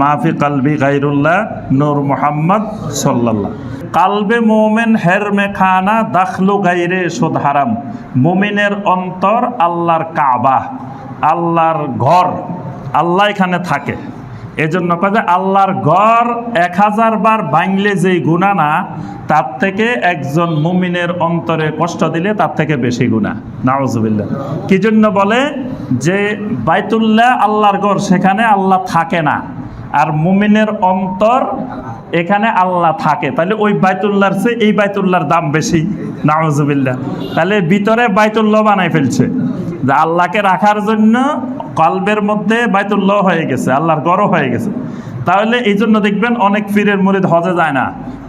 মাফি কালবি গাইরুল্লাহ নূর মোহাম্মদ সাল্লাল্লাহ। কালবে মোমেন হের মে খানা দাখলু গাইরে সুদ হারাম। মোমিনের অন্তর আল্লাহর কাবা, আল্লাহর ঘর, আল্লাহ এখানে থাকে। এজন্য যে আল্লাহর ঘর এক হাজার বার ভাঙলে যেই গুণা না, তার থেকে একজন মুমিনের অন্তরে কষ্ট দিলে তার থেকে বেশি গুণা। নাওজুবিল্লাহ কি জন্য বলে যে বাইতুল্লাহ আল্লাহর ঘর সেখানে আল্লাহ থাকে না। আর মুমিনের অন্তর এখানে আল্লাহ থাকে। তাহলে ওই বাইতুল্লাহর চেয়ে এই বাইতুল্লাহর দাম বেশি। নাওজুবিল্লাহ তাহলে ভিতরে বাইতুল্লাহ বানাই ফেলছে। যে আল্লাহকে রাখার জন্য কলবের মধ্যে বাইতুল্লাহ হয়ে গেছে, আল্লাহর গড়ও হয়ে গেছে। তাহলে এই জন্য দেখবেন অনেক পীরের মুরিদ হজে যায় না।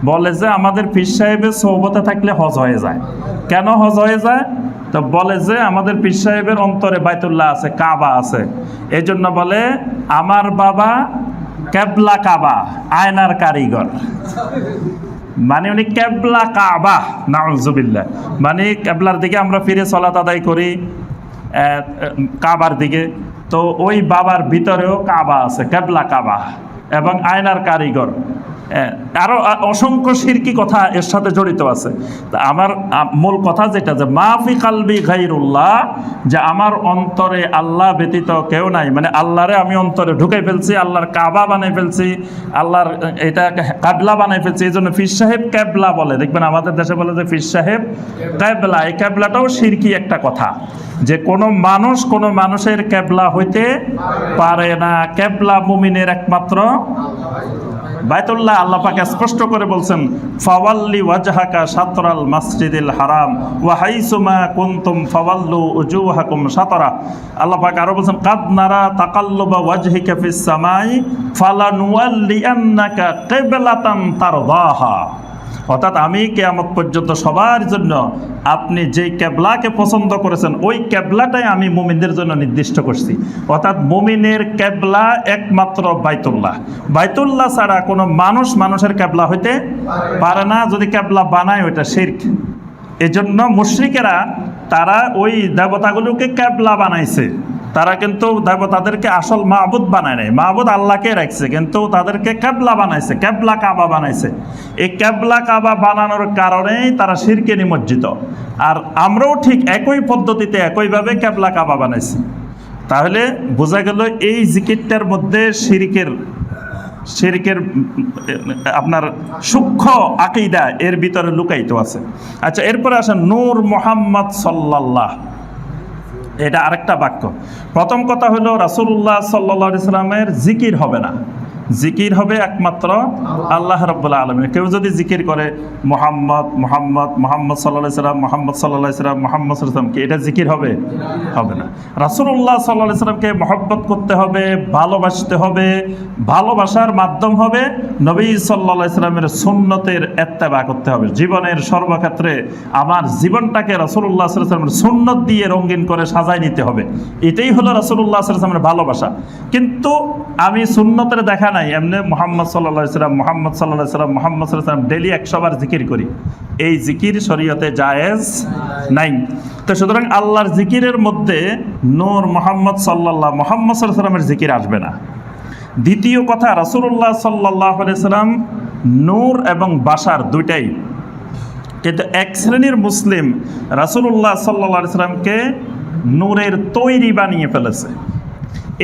বলে যে আমাদের পীর সাহেবের সৌবতে থাকলে হজ হয়ে যায়। কেন হজ হয়ে যায়? তো বলে যে আমাদের পীর সাহেবের অন্তরে বাইতুল্লাহ আছে, কাবা আছে। এই জন্য বলে, আমার বাবা কেবলা কাবা, আয়নার কারিগর। মানে উনি কেবলা কাবা নাউজুবিল্লা মানে কেবলার দিকে আমরা ফিরে চলা আদায় করি কাবার দিকে। তো ওই বাবার ভিতরেও কাবা আছে, কেবলা কাবা। এবং আয়নার কারিগর। আহ, আরও অসংখ্য সিরকি কথা এর সাথে জড়িত আছে। আমার মূল কথা যেটা যে মাফি কালবি গাইরুল্লাহ যে আমার অন্তরে আল্লাহ ব্যতীত কেউ নাই। মানে আল্লাহরে আমি অন্তরে ঢুকে ফেলছি আল্লাহর কাবা বানাই ফেলছি আল্লাহর এটা কাবলা বানাই ফেলছি এই জন্য ফির সাহেব ক্যাবলা বলে। দেখবেন আমাদের দেশে বলে যে ফির সাহেব ক্যাবলা এই ক্যাবলাটাও সিরকি একটা কথা। যে কোনো মানুষ কোনো মানুষের ক্যাবলা হইতে পারে না। ক্যাবলা মুমিনের একমাত্র বাইতুল্লাহ আল্লাহ পাকে স্পষ্ট করে বলছেন, ফাওয়াল্লি ওয়াজহাকা শাতরাল মসজিদুল হারাম ওয়া হাইসুমা কুনতুম ফাওয়াল্লু উজুহাকুম শাতরা। আল্লাহ পাক আরও বলছেন, কাদ নারা তাকাল্লুবা ওয়াজহিকা ফিস সামাই ফালানুওয়াল্লিয়ান্নাকা কিবলাতান তারদাহা। অর্থাৎ আমি কেয়ামত পর্যন্ত সবার জন্য আপনি যেই ক্যাবলাকে পছন্দ করেছেন, ওই ক্যাবলাটাই আমি মুমিনদের জন্য নির্দিষ্ট করছি। অর্থাৎ মুমিনের ক্যাবলা একমাত্র বাইতুল্লাহ। বাইতুল্লাহ ছাড়া কোনো মানুষ মানুষের ক্যাবলা হইতে পারে না, যদি ক্যাবলা বানায় ওইটা শির্ক। এজন্য মুশরিকেরা তারা ওই দেবতাগুলোকে ক্যাবলা বানাইছে। তারা কিন্তু দেখো তাদেরকে আসল মাহবুদ বানায় নাই। মাহবুদ আল্লাহকে রাখছে, কিন্তু তাদেরকে ক্যাবলা বানাইছে ক্যাবলা কাবা বানাইছে। এই ক্যাবলা কাবা বানানোর কারণেই তারা শিরকে নিমজ্জিত। আর আমরাও ঠিক একই পদ্ধতিতে, একইভাবে ক্যাবলা কাবা বানাইছি। তাহলে বোঝা গেল এই জিকিরটার মধ্যে শিরিকের, শিরকের আপনার সূক্ষ্ম আকিদা এর ভিতরে লুকায়িত আছে। আচ্ছা এরপরে আসেন নূর মোহাম্মদ সাল্লাল্লাহ। এটা আরেকটা বাক্য। প্রথম কথা হলো রাসুল্লাহ সাল্লা সাল্লামের জিকির হবে না। জিকির হবে একমাত্র আল্লাহ রব্বুল্লাহ আলমীর কেউ যদি জিকির করে, মোহাম্মদ মোহাম্মদ মোহাম্মদ সাল্লাহ সাল্লাম, মোহাম্মদ সাল্লাহ সাল্লাম, মোহাম্মদ সাল্লামকে এটা জিকির হবে? হবে না। রাসূলুল্লাহ সাল্লাহ সাল্লামকে মহব্বত করতে হবে, ভালোবাসতে হবে, ভালোবাসার মাধ্যম হবে নবী সাল্লাহ সাল্লামের সুন্নতের এত্তেবা করতে হবে। জীবনের সর্বক্ষেত্রে আমার জীবনটাকে রাসূলুল্লাহ সাল্লাহ সাল্লামের সুন্নত দিয়ে রঙিন করে সাজায় নিতে হবে। এটাই হলো রাসূলুল্লাহ সাল্লাহ সাল্লামের ভালোবাসা। কিন্তু আমি সুন্নতের দেখা নাই, এমনি মোহাম্মদ সাল্লাহ সাল্লাম, মোহাম্মদ সাল্লাহ সাল্লাম, মোহাম্মদ সাল্লাহ সাল্লাম ডেলি একশোবার জিকির করি। এই জিকির শরীয়তে জায়েজ নাই। তো সুতরাং আল্লাহর জিকিরের মধ্যে নূর মোহাম্মদ সাল্লাল্লাহ, মোহাম্মদ সাল্লাহ সাল্লামের জিকির আসবে না। দ্বিতীয় কথা, রাসূলুল্লাহ সাল্লাহ সাল্লাম নূর এবং বাসার দুইটাই। কিন্তু এক শ্রেণির মুসলিম রাসূলুল্লাহ সাল্লাহ সাল্লামকে নূরের তৈরি বানিয়ে ফেলেছে।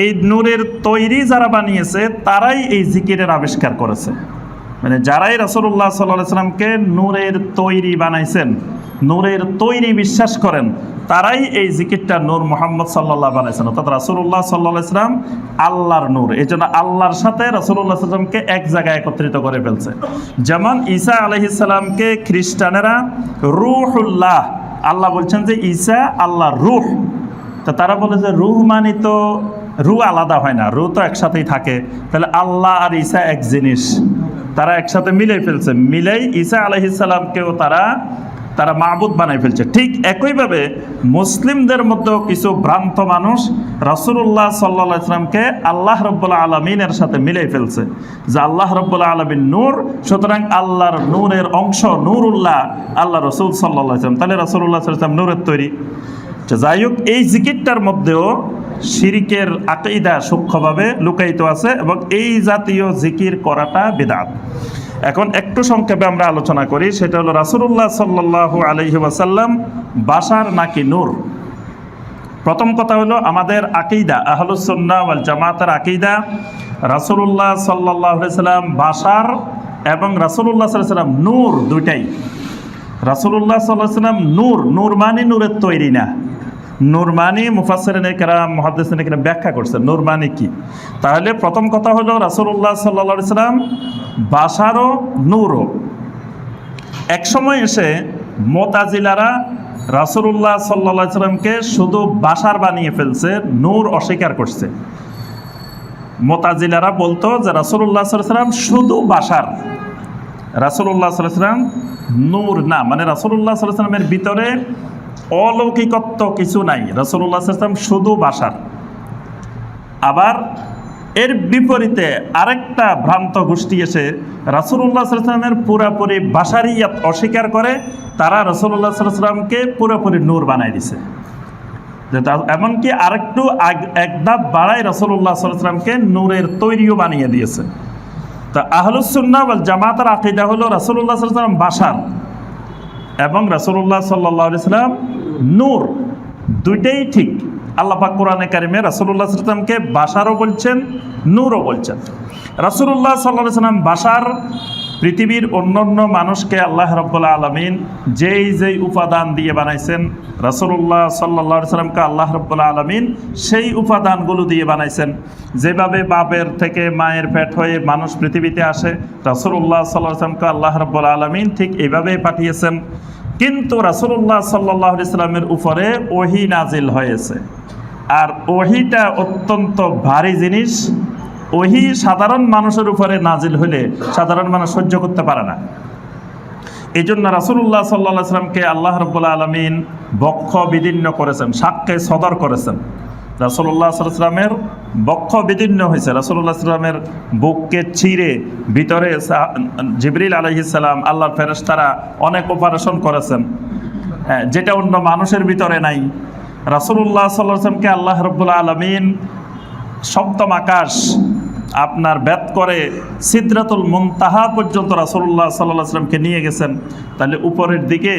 এই নূরের তৈরি যারা বানিয়েছে, তারাই এই জিকিরের আবিষ্কার করেছে। মানে যারাই রাসূলুল্লাহ সাল্লাহ সাল্লামকে নূরের তৈরি বানাইছেন, নূরের তৈরি বিশ্বাস করেন, তারাই এই জিকিরটা নূর মোহাম্মদ সাল্লাহ বানাইছেন অর্থাৎ রাসুল্লাহ সাল্লাহ ইসলাম আল্লাহর নূর। এই জন্য আল্লাহর সাথে রাসূলুল্লাহ সাল্লামকে এক জায়গায় একত্রিত করে ফেলছে। যেমন ঈসা আলহিসাল্লামকে খ্রিস্টানেরা রুহুল্লাহ, আল্লাহ বলছেন যে ঈসা আল্লাহর রুহ। তো তারা বলে যে রুহ মানে তো রু আলাদা হয় না, রু তো একসাথেই থাকে। তাহলে আল্লাহ আর ঈসা এক জিনিস। তারা একসাথে মিলে ফেলছে। মিলেই ঈসা আলহিসাল্লামকেও তারা তারা মাহবুদ বানাই ফেলছে। ঠিক একইভাবে মুসলিমদের মধ্যেও কিছু ভ্রান্ত মানুষ রাসূলুল্লাহ সাল্লাহ ইসলামকে আল্লাহ রব্বুল্লাহ আলমিনের সাথে মিলে ফেলছে। যে আল্লাহ রব্বুল্লাহ আলমিন নূর, সুতরাং আল্লাহর নূরের অংশ নূরুল্লাহ, আল্লাহ রসুল সাল্লাহ ইসলাম তাহলে রাসূলুল্লাহ সাল্লাহ ইসলাম নূরের তৈরি। যাই হোক, এই জিকিরটার মধ্যেও শিরিকের আকিদা সূক্ষ্মভাবে লুকায়িত আছে এবং এই জাতীয় জিকির করাটা বেদাত। এখন একটু সংক্ষেপে আমরা আলোচনা করি, সেটা হলো রাসুল্লাহ সাল্লাহ আলহি ওয়াসাল্লাম বাসার নাকি নূর? প্রথম কথা হলো আমাদের আকিদা আহলুসন্না ওয়াল জামাতের আকিদা রাসুল্লাহ সাল্লাহ সাল্লাম বাসার এবং রাসুল্লাহ সাল্লাম নূর দুইটাই। রাসুল্লাহ সাল্লাহ সাল্লাম নূর নূর মানে নূরের তৈরি না। নূর মানে মুফাসরিনে কেরাম মহাদিসিনে কেরাম ব্যাখ্যা করছেন নূর মানে কি? তাহলে প্রথম কথা হলো রাসুল্লাহ সাল্লা সাল্লাম বাসারও নূরও। এক সময় এসে মোতাজিলারা রাসুল্লাহ সাল্লা সাল্লামকে শুধু বাসার বানিয়ে ফেলছে, নূর অস্বীকার করছে। মোতাজিলারা বলতো যে রাসুল্লাহ সাল্লাম শুধু বাসার রাসুল্লাহ সাল্লাম নূর না মানে রাসুল্লাহ সাল্লামের ভিতরে অলৌকিকত্ব কিছু নাই। রাসুল্লাহ সাল্লাম শুধু বাসার। আবার এর বিপরীতে আরেকটা ভ্রান্ত গোষ্ঠী এসে রাসুল্লাহ সাল্লামের পুরাপুরি বাসারিয়াত অস্বীকার করে, তারা রসুল্লাহ সাল্লামকে পুরোপুরি নূর বানাই দিছে। এমনকি আরেকটু এক ধাপ বাড়াই রসুল্লাহ সাল্লামকে নূরের তৈরিও বানিয়ে দিয়েছে। তা আহলুসুন্না বল জামাতার আকিদা হলো রাসুল্লাহ সাল্লাম বাসার। এবং রাসুল্লাহ সাল্লাহ সাল্লাম নূর দুইটাই ঠিক। আল্লাহ পাক কোরআনে কারিমে রাসুল্লাহ সাল্লামকে বাসারও বলছেন, নূরও বলছেন। রাসুল্লাহ সাল্লাহ সাল্লাম বাসার পৃথিবীর অন্যান্য মানুষকে আল্লাহ রব্বুল্লাহ আলমিন যেই যেই উপাদান দিয়ে বানাইছেন রাসুল্লাহ সাল্লাহ সাল্লামকে আল্লাহ রব্বুল্লাহ আলমিন সেই উপাদানগুলো দিয়ে বানাইছেন। যেভাবে বাপের থেকে মায়ের পেট হয়ে মানুষ পৃথিবীতে আসে রাসুল্লাহ সাল্লাহ সাল্লামকে আল্লাহ রব্বুল্লাহ আলমিন ঠিক এইভাবেই পাঠিয়েছেন। কিন্তু রাসুল্লাহ সাল্লাহ ইসলামের উপরে ওহি নাজিল হয়েছে। আর ওহিটা অত্যন্ত ভারী জিনিস। ওহি সাধারণ মানুষের উপরে নাজিল হলে সাধারণ মানুষ সহ্য করতে পারে না। এই জন্য রাসুল্লাহ সাল্লাহ সাল্লামকে আল্লাহ রবুল্লা আলমিন বক্ষ বিদীর্ণ করেছেন, সাক্ষ্যে সদর করেছেন। রাসুল্লাহ সাল্লামের বক্ষ বিদীর্ণ হয়েছে। রাসুল্লাহ সাল্লামের বুককে ছিঁড়ে ভিতরে জিবরিল আলহিসাল্লাম আল্লাহর ফেরেশতারা অনেক অপারেশন করেছেন। হ্যাঁ, যেটা অন্য মানুষের ভিতরে নাই। রাসুল্লাহ সাল্লামকে আল্লাহ রব্বুল্লাহ আলমিন সপ্তম আকাশ আপনার ব্যাত করে সিদ্রাতুল মুনতাহা পর্যন্ত রাসুল্লাহ সাল্লাহ আসলামকে নিয়ে গেছেন। তাহলে উপরের দিকে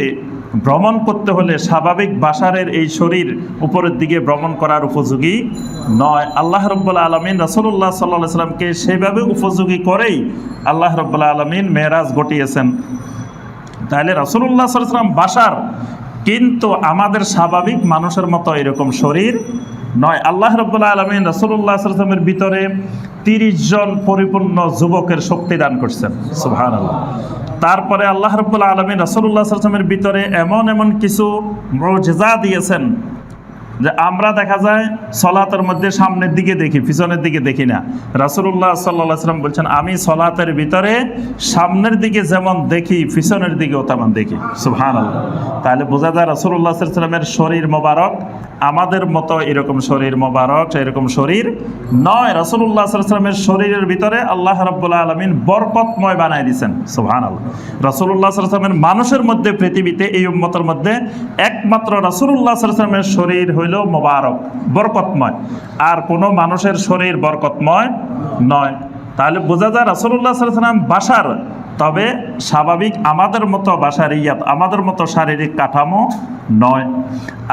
ভ্রমণ করতে হলে স্বাভাবিক বাসারের এই শরীর উপরের দিকে ভ্রমণ করার উপযোগী নয়। আল্লাহ রব্বুল্লাহ আলমিন রাসুল্লাহ সাল্লাহ সাল্লামকে সেইভাবে উপযোগী করেই আল্লাহ রব্বুল্লাহ আলমিন মেয়েরাজ ঘটিয়েছেন তাহলে রাসুল্লাহ সাল্লাম বাসার কিন্তু আমাদের স্বাভাবিক মানুষের মতো এরকম শরীর নয়। আল্লাহ রব্বুল্লাহ আলমিন রসুল্লাহ সাল্লামের ভিতরে তিরিশ জন পরিপূর্ণ যুবকের শক্তি দান করছেন। সুহান আল্লাহ তারপরে আল্লাহ রবুল্লা আলমী রসুল্লাহ আসলামের ভিতরে এমন এমন কিছু মজেজা দিয়েছেন। যে আমরা দেখা যায় সলাতের মধ্যে সামনের দিকে দেখি, পিছনের দিকে দেখি না। রাসুল্লাহ সাল্লাহ সাল্লাম বলছেন, আমি সলাতের ভিতরে সামনের দিকে যেমন দেখি, পিছনের দিকেও তেমন দেখি। সুহান তাহলে বোঝা যায় রাসুল্লাহ সাল্লামের শরীর মোবারক। আমাদের মতো এরকম শরীর মোবারক, এরকম শরীর নয়। রাসুল্লাহ সাল্লামের শরীরের ভিতরে আল্লাহ রব্বুল্লাহ আলমিন বরকতময় বানাই দিয়েছেন। সুহান আল্লাহ রাসুল্লাহ সাল্লামের মানুষের মধ্যে, পৃথিবীতে, এই উম্মতের মধ্যে একমাত্র রাসুল্লাহ সাল্লামের শরীর হইল মোবারক, বরকতময়। আর কোনো মানুষের শরীর বরকতময় নয়। তাহলে বোঝা যায় রাসুল্লাহ সাল্লাম বাসার, তবে স্বাভাবিক আমাদের মতো বাসার ইয়াত আমাদের মতো শারীরিক কাঠামো নয়।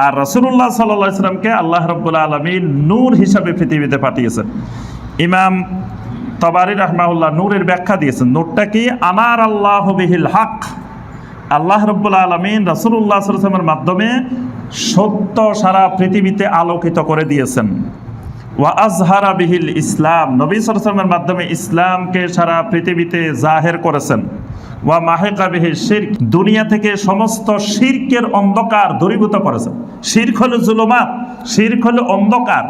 আর রসুল্লাহ সাল্লাহ সাল্লামকে আল্লাহ রব্বুল্লা আলমী নূর হিসাবে পৃথিবীতে পাঠিয়েছেন। ইমাম তবারি রহমাউল্লাহ নূরের ব্যাখ্যা দিয়েছেন, নূরটা কি? আনার আল্লাহ বিহিল হক। আল্লাহ রব্বুল্লা আলমিন রসুল্লাহ সাল্লামের মাধ্যমে সত্য সারা পৃথিবীতে আলোকিত করে দিয়েছেন। ওয়া আজহারা বিহিল ইসলাম, নবী সালামের মাধ্যমে ইসলামকে সারা পৃথিবীতে জাহের করেছেন। ওয়া মাহেকা বিহিল শির্ক, দুনিয়া থেকে সমস্ত শিরকের অন্ধকার দূরীভূত করেছেন। শির্ক হলো জুলুমাত, শির্ক হলো অন্ধকার।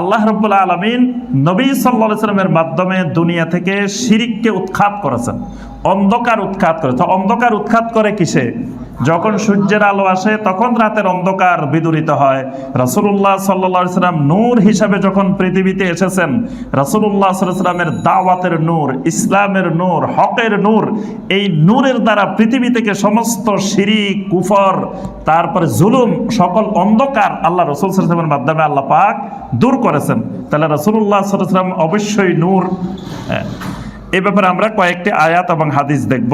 আল্লাহ রব্বুল্লা আলমিন নবী সাল্লা সাল্লামের মাধ্যমে দুনিয়া থেকে শিরিককে উৎখাত করেছেন। অন্ধকার উৎখাত করে। তো অন্ধকার উৎখাত করে কিসে? যখন সূর্যের আলো আসে তখন রাতের অন্ধকার বিদূরিত হয়। সাল্লাল্লাহু সাল্লাম নূর হিসাবে যখন পৃথিবীতে এসেছেন সাল্লাল্লাহু সাল্লামের দাওয়াতের নূর ইসলামের নূর হকের নূর এই নূরের দ্বারা পৃথিবী থেকে সমস্ত শিরিক কুফর তারপরে জুলুম সকল অন্ধকার আল্লাহ রসুল সাল্লামের মাধ্যমে আল্লাহ পাক দূর করেছেন। তাহলে সাল্লাল্লাহু সাল্লাম অবশ্যই নূর হ্যাঁ, এ ব্যাপারে আমরা কয়েকটি আয়াত এবং হাদিস দেখব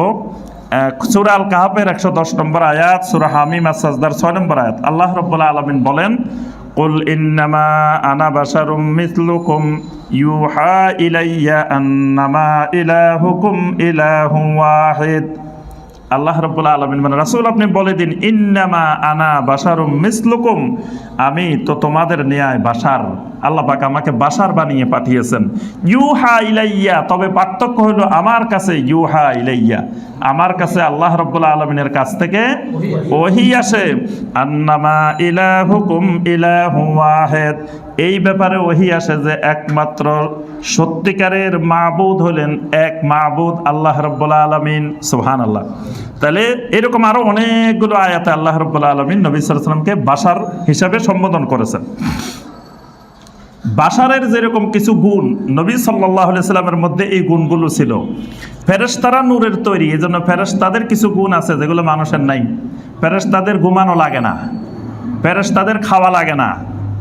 সুরা আল কাহাবের একশো দশ নম্বর আয়াত সুরা হামিম সাজদার ছয় নম্বর আয়াত আল্লাহ রব্বুল্লাহ আলমিন বলেন قل إنما أنا بشر مثلكم يوحى إلي أنما إلهكم إله واحد আল্লাহ রব্বুল্লাহ আলমিন মানে রাসুল আপনি বলে দিন, ইন্নামা আনা বাসারুম মিসলুকুম। আমি তো তোমাদের ন্যায় বাসার আল্লাহ পাক আমাকে বাসার বানিয়ে পাঠিয়েছেন। ইউহা ইলাইয়া। তবে পার্থক্য হলো আমার কাছে, ইউহা ইলাইয়া। আমার কাছে আল্লাহ রব্বুল্লাহ আলমিনের কাছ থেকে ওহি আসে। আন্নামা ইলাহুকুম ইলাহু ওয়াহিদ। এই ব্যাপারে ওহি আসে যে একমাত্র সত্যিকারের মাহবুদ হলেন এক মাবুদ আল্লাহ রব্বুল্লাহ আলমিন সুহান আল্লাহ তাহলে এরকম আরও অনেকগুলো আয়াতে আল্লাহ রব্বুল্লাহ আলমিন নবী সাল্লামকে বাসার হিসাবে সম্বোধন করেছেন। বাসারের যেরকম কিছু গুণ, নবী সাল্লাহ সাল্লামের মধ্যে এই গুণগুলো ছিল। ফেরেশতারা নূরের তৈরি এই জন্য ফেরেশতাদের কিছু গুণ আছে যেগুলো মানুষের নাই। ফেরেশতাদের ঘুমানো লাগে না। ফেরেশতাদের খাওয়া লাগে না।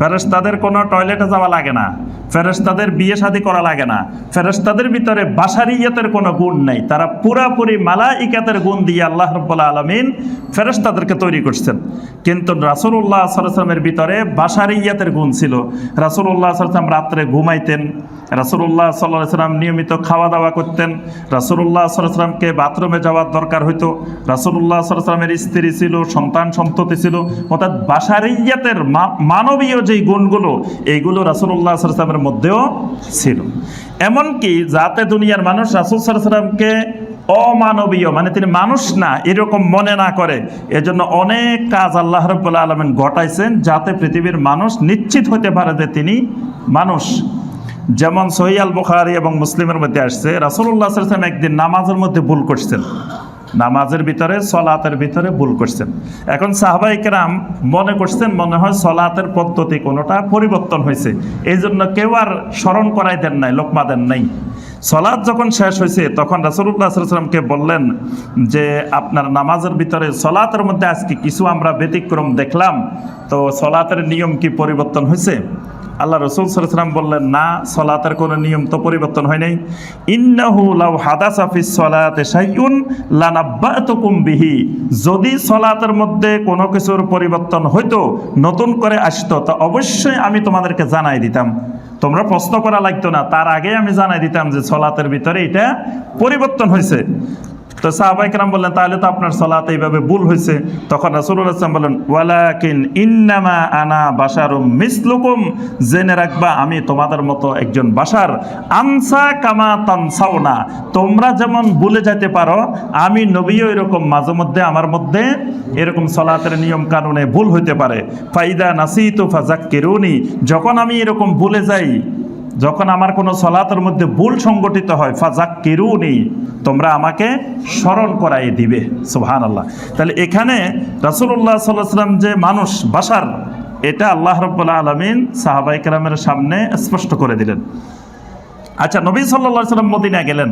ফেরেশতাদের কোনো টয়লেটে যাওয়া লাগে না। ফেরেশতাদের বিয়ে শাদী করা লাগে না। ফেরেশতাদের ভিতরে বাসারিয়াতের কোনো গুণ নেই। তারা পুরাপুরি মালাইকাতের গুণ দিয়ে আল্লাহ রব্বুল্লাহ আলমিন ফেরেশতাদেরকে তৈরি করছেন। কিন্তু রাসুল্লাহ সাল্লামের ভিতরে বাসারিয়াতের গুণ ছিল। রাসুল্লাহ সাল্লাম রাত্রে ঘুমাইতেন। রাসুল্লাহ সাল্লাহ সাল্লাম নিয়মিত খাওয়া দাওয়া করতেন রাসুল্লাহ সাল্লাহ সাল্লামকে বাথরুমে যাওয়ার দরকার হইতো। রাসুল্লাহ সাল্লাহ সাল্লামের স্ত্রী ছিল, সন্তান সন্ততি ছিল। অর্থাৎ বাসারিয়াতের মানবীয় যেই গুণগুলো, এইগুলো রাসুল্লাহ সাল্লামের মধ্যেও ছিল। এমনকি যাতে দুনিয়ার মানুষ রাসুল সাল্লামকে অমানবীয় মানে তিনি মানুষ না, এরকম মনে না করে, এজন্য অনেক কাজ আল্লাহ রব্বুল্লাহ আলমিন ঘটাইছেন যাতে পৃথিবীর মানুষ নিশ্চিত হতে পারে যে তিনি মানুষ। যেমন সহিয়াল বুখারি এবং মুসলিমের মধ্যে আসছে রাসুল্লাহ সাল্লাম একদিন নামাজের মধ্যে ভুল করছেন। নামাজের ভিতরে, সলাতের ভিতরে ভুল করছেন। এখন সাহবাই কেরাম মনে করছেন, মনে হয় সলাতের পদ্ধতি কোনোটা পরিবর্তন হয়েছে। এই জন্য কেউ আর স্মরণ করাই দেন নাই, লোকমা দেন নাই। সলাৎ যখন শেষ হয়েছে, তখন রাসুল্লাহ সাল্লামকে বললেন যে, আপনার নামাজের ভিতরে সলাতের মধ্যে আজকে কিছু আমরা ব্যতিক্রম দেখলাম, তো সলাতের নিয়ম কি পরিবর্তন হয়েছে? আল্লাহ রসুল সাল্লাম বললেন, না, সলাতের কোনো নিয়ম তো পরিবর্তন হয় নাই। ইন্নাহু লাউ হাদাস ফিস সলাতে শাইউন লানাব্বাতুকুম বিহি। যদি সলাতের মধ্যে কোনো কিছুর পরিবর্তন হইতো, নতুন করে আসতো, তা অবশ্যই আমি তোমাদেরকে জানাই দিতাম। তোমরা প্রশ্ন করা লাগতো না, তার আগে আমি জানাই দিতাম যে সলাতের ভিতরে এটা পরিবর্তন হয়েছে। তো সাহাবাইকরাম বললেন, তাহলে তো আপনার সলাতে এইভাবে ভুল হয়েছে। তখন রাসুলুল ইসলাম বললেন, ওয়ালাকিন ইন্নামা আনা বাসারুম মিসলুকুম। জেনে রাখবা, আমি তোমাদের মতো একজন বাসার আনসা কামা তানসাওনা তোমরা যেমন ভুলে যেতে পারো, আমি নবীও এরকম মাঝে মধ্যে আমার মধ্যে এরকম সলাতের নিয়ম কানুনে ভুল হইতে পারে। ফাইদা নাসিতু ফাজাক্কিরুনি যখন আমি এরকম ভুলে যাই যখন আমার কোনো সলাতের মধ্যে ভুল সংগঠিত হয় ফাজাক কেরু নেই তোমরা আমাকে স্মরণ করাই দিবে। সুহান আল্লাহ তাহলে এখানে রাসুল্লাহ সাল্লাম যে মানুষ, বাসার, এটা আল্লাহ রব্বুল্লাহ আলমিন সাহাবাই কেরামের সামনে স্পষ্ট করে দিলেন। আচ্ছা নবী সাল্লা সাল্লাম মদিনা গেলেন।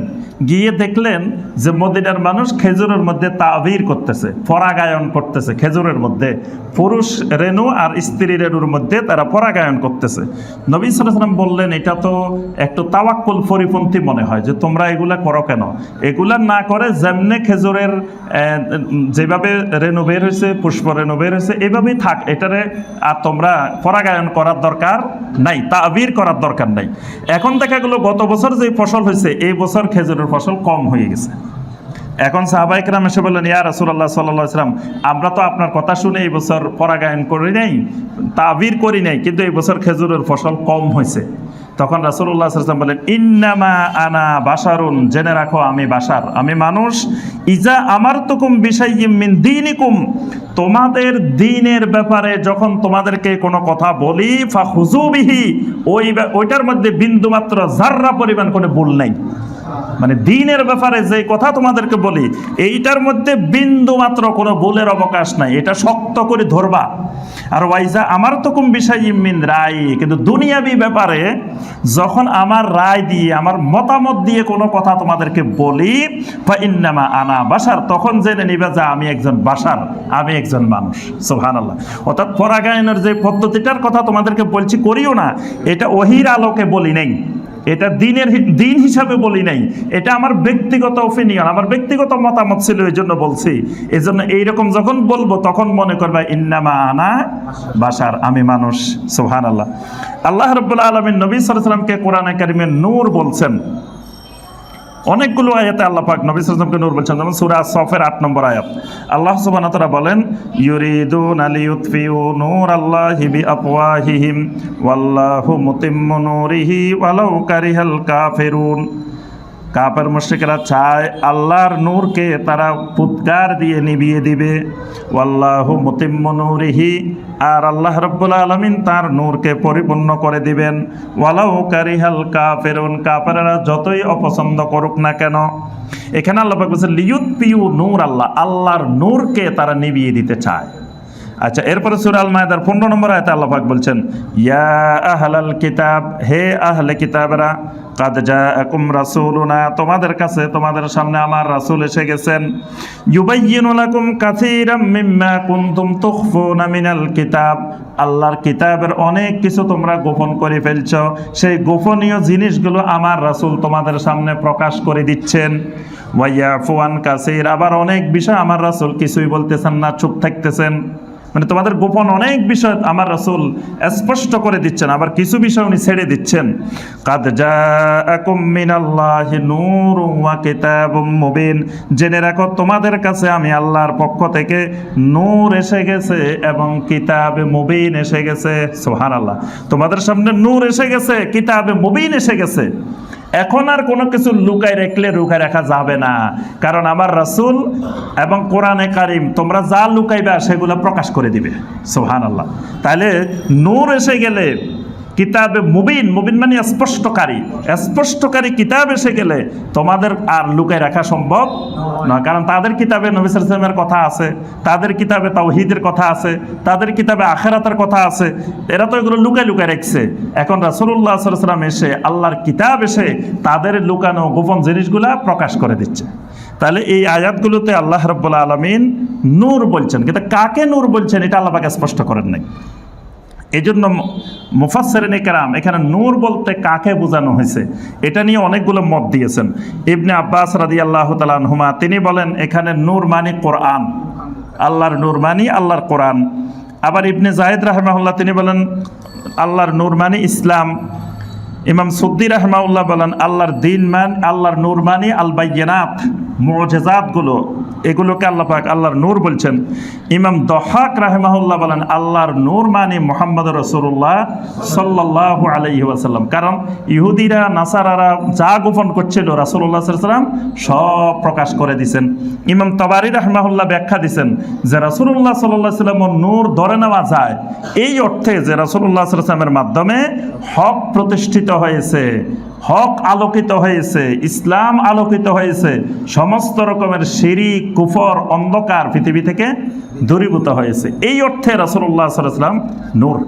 গিয়ে দেখলেন যে মদিনার মানুষ খেজুরের মধ্যে তাবির করতেছে, পরাগায়ন করতেছে খেজুরের মধ্যে। পুরুষ রেণু আর স্ত্রী রেণুর মধ্যে তারা পরাগায়ন করতেছে। নবী সাল্লাহ সাল্লাম বললেন, এটা তো একটু তাওয়াক্কুল পরিপন্থী মনে হয় যে তোমরা এগুলা করো কেন? এগুলা না করে যেমনে খেজুরের যেভাবে রেণু বের হয়েছে, পুষ্প রেণু বের হয়েছে, এভাবেই থাক, এটারে আর তোমরা পরাগায়ন করার দরকার নাই তাবির করার দরকার নাই। এখন দেখা গেলো গত বছর যে ফসল হয়েছে, এই বছর খেজুরের ফসল কম হয়ে গেছে। এখন সাহাবাইকরাম এসে বললেন, ইয়া রাসুল্লাহ সাল্লাম, আমরা তো আপনার কথা শুনে এই বছর পরাগায়ন করি নাই, তাবির করি নাই, কিন্তু এই বছর খেজুরের ফসল কম হয়েছে। তখন রাসুল্লাহ সাল্লাম বলেন, ইন্নামা আনা বাসারুন জেনে রাখো, আমি বাসার আমি মানুষ। ইজা আমার তুকুম মিন দিনিকুম তোমাদের দিনের ব্যাপারে যখন তোমাদেরকে কোনো কথা বলি, ফা হুজুবিহি ওই ওইটার মধ্যে বিন্দুমাত্র জাররা পরিমাণ কোনো ভুল নাই। মানে দিনের ব্যাপারে যে কথা তোমাদেরকে বলি, এইটার মধ্যে বিন্দু মাত্র কোনো ভুলের অবকাশ নাই। এটা শক্ত করে ধরবা। আর ওয়াইজা আমার তো কোন বিষয় ইমিন রায়, কিন্তু দুনিয়াবি ব্যাপারে যখন আমার রায় দিয়ে, আমার মতামত দিয়ে কোনো কথা তোমাদেরকে বলি বা ইন্নামা আনা বাসার, তখন জেনে নিবে যে আমি একজন বাসার, আমি একজন মানুষ। সোহান আল্লাহ অর্থাৎ পরাগায়নের যে পদ্ধতিটার কথা তোমাদেরকে বলছি, করিও না। এটা ওহির আলোকে বলি নেই। এটা দিনের দিন হিসাবে বলি নাই। এটা আমার ব্যক্তিগত ওপিনিয়ন আমার ব্যক্তিগত মতামত ছিল এই জন্য বলছি। এই জন্য এইরকম যখন বলব, তখন মনে করবা, ইন্নামা আনা বাসার আমি মানুষ। সোহান আল্লাহ আল্লাহ রব্বুল্লা আলমিন নবী সাল্লামকে কোরআন একাডেমির নূর বলছেন। অনেকগুলো আয়াতে আল্লাহ পাক নবী সাল্লামকে নূর বলছেন, যেমন সূরা সফের আট নম্বর আয়াত। আল্লাহ ওয়া তাআলা বলেন, ইউরিদুন ইউতফিউ নূর আল্লাহি বি আফওয়াহিহিম ওয়াল্লাহু মুতিম্মু নূরিহি ওয়ালাউ কারিহাল কাফিরুন। কাপের মুশরিকেরা চায় আল্লাহর নূরকে তারা পুৎকার দিয়ে নিবিয়ে দিবে। ওয়াল্লাহু মুতিম্মু নূরিহি, আর আল্লাহ রব্বুল আলমিন তার নূরকে পরিপূর্ণ করে দিবেন। ওয়ালাউ কারিহাল কাফেরুন কাপেরা যতই অপছন্দ করুক না কেন, এখানে আল্লাহ পাক বলছেন লিয়ুত পিউ নূর আল্লাহ আল্লাহর নূরকে তারা নিবিয়ে দিতে চায়। আচ্ছা এরপরে সুরাল মায়দার পনেরো নম্বর আয়তে আল্লাহ পাক বলছেন, ইয়া আহলাল কিতাব, হে আহলে কিতাবরা কাদ তোমাদের কাছে তোমাদের সামনে আমার রাসূল এসে গেছেন। মিম্মা কিতাব। আল্লাহর কিতাবের অনেক কিছু তোমরা গোপন করে ফেলছ। সেই গোপনীয় জিনিসগুলো আমার রাসূল তোমাদের সামনে প্রকাশ করে দিচ্ছেন। ওয়াইয়াফুয়ান কাসীর, আবার অনেক বিষয় আমার রাসূল কিছুই বলতেছেন না, চুপ থাকতেছেন। মানে তোমাদের গোপন অনেক বিষয় আমার রাসূল স্পষ্ট করে দিচ্ছেন, আবার কিছু বিষয় উনি ছেড়ে দিচ্ছেন। কাদ মুবিন। জেনে রাখো, তোমাদের কাছে আমি আল্লাহর পক্ষ থেকে নূর এসে গেছে এবং কিতাবে মুবিন এসে গেছে। সোহান আল্লাহ তোমাদের সামনে নূর এসে গেছে, কিতাবে মুবিন এসে গেছে। এখন আর কোনো কিছু লুকায় রেখলে লুকায় রাখা যাবে না। কারণ আমার রাসুল এবং কোরআনে কারিম তোমরা যা লুকাইবে সেগুলো প্রকাশ করে দিবে। সোহান আল্লাহ তাহলে নূর এসে গেলে কিতাবে মুবিন মুবিন মানে স্পষ্টকারী। স্পষ্টকারী কিতাব এসে গেলে তোমাদের আর লুকায় রাখা সম্ভব নয়। কারণ তাদের কিতাবে নবিসের কথা আছে, তাদের কিতাবে তাওহিদের কথা আছে, তাদের কিতাবে আখেরাতের কথা আছে। এরা তো এগুলো লুকায় লুকায় রাখছে। এখন সাল্লাল্লাহু সাল্লাম এসে আল্লাহর কিতাব এসে তাদের লুকানো গোপন জিনিসগুলা প্রকাশ করে দিচ্ছে। তাহলে এই আয়াতগুলোতে আল্লাহ রব্বুল আলমিন নূর বলছেন। কিন্তু কাকে নূর বলছেন এটা আল্লাহ পাকে স্পষ্ট করেন নাই। এই জন্য মুফাসসিরিন কেরাম, এখানে নূর বলতে কাকে বোঝানো হয়েছে? এটা নিয়ে অনেকগুলো মত দিয়েছেন। ইবনে আব্বাস রাজি আল্লাহ আনহুমা, তিনি বলেন, এখানে নূর মানি কোরআন। আল্লাহর নূর মানি আল্লাহর কোরআন। আবার ইবনে জাহেদ রাহমাহুল্লাহ, তিনি বলেন, আল্লাহর নূর মানি ইসলাম। ইমাম সুদ্দি রহমাউল্লাহ বলেন, আল্লাহর দিন মান, আল্লাহর নূর মানি আল বাইয়ানাত মুজেজাতগুলো। এগুলোকে আল্লাহ পাক আল্লাহর নূর বলছেন। ইমাম দহাক রাহমাহুল্লাহ বলেন, আল্লাহর নূর মানি মোহাম্মদ রসুল্লাহ সাল্লাহ আলাইহি ওয়াসাল্লাম। কারণ ইহুদিরা, নাসারারা যা গোপন করছিল রাসুল্লাহ সাল্লাম সব প্রকাশ করে দিছেন। ইমাম তবারি রহমাহুল্লাহ ব্যাখ্যা দিছেন যে রাসুল্লাহ সাল্লাহ সাল্লামের নূর ধরে নেওয়া যায়। এই অর্থে যে রাসুল্লাহ সাল্লামের মাধ্যমে হক প্রতিষ্ঠিত হয়েছে, হক আলোকিত হয়েছে, ইসলাম আলোকিত হয়েছে, সমস্ত রকমের সিঁড়ি কুফর, অন্ধকার পৃথিবী থেকে দূরীভূত হয়েছে। এই অর্থে রাসুল্লাহ সাল্লাম নূর।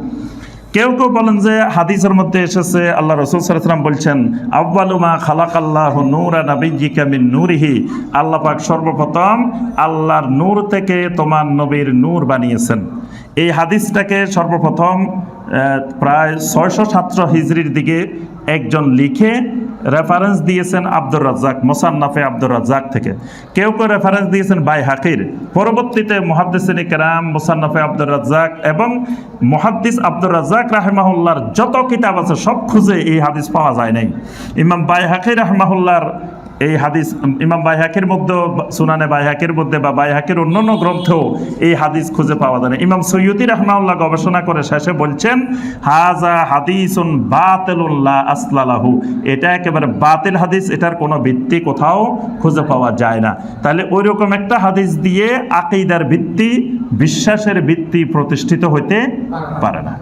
কেউ কেউ বলেন যে হাদিসের মধ্যে এসেছে, আল্লাহ রসুল সাল্লাম বলছেন আব্বালুমা খালাক আল্লাহ নূর নাবিজিকা মিন নূরিহি। আল্লাহ পাক সর্বপ্রথম আল্লাহর নূর থেকে তোমার নবীর নূর বানিয়েছেন। এই হাদিসটাকে সর্বপ্রথম প্রায় ছয়শো সাতশো হিজড়ির দিকে একজন লিখে রেফারেন্স দিয়েছেন আব্দুর রাজ্জাক, মোসান্নাফে আব্দুর রাজ্জাক থেকে। কেউ কেউ রেফারেন্স দিয়েছেন বাই হাকির। পরবর্তীতে মহাদ্দিসিন কেরাম, মোসান্নাফে আব্দুর রাজ্জাক এবং মহাদ্দিস আব্দুর রাজ্জাক রাহেমাহুল্লার যত কিতাব আছে সব খুঁজে এই হাদিস পাওয়া যায় নাই। ইমাম বাই হাকির রাহমাহুল্লার এই হাদিস ইমাম বাইহাকের মধ্যে, সুনানে বাইহাকের মধ্যে বা বাইহাকের অন্যান্য গ্রন্থেও এই হাদিস খুঁজে পাওয়া যায় না। ইমাম সৈয়দি রহমাউল্লাহ গবেষণা করে শেষে বলছেন হাজা হাদিসুন বাতিলুল্লাহ আসলালাহু এটা একেবারে বাতিল হাদিস, এটার কোনো ভিত্তি কোথাও খুঁজে পাওয়া যায় না। তাহলে ওই রকম একটা হাদিস দিয়ে আকিদার ভিত্তি, বিশ্বাসের ভিত্তি প্রতিষ্ঠিত হইতে পারে না।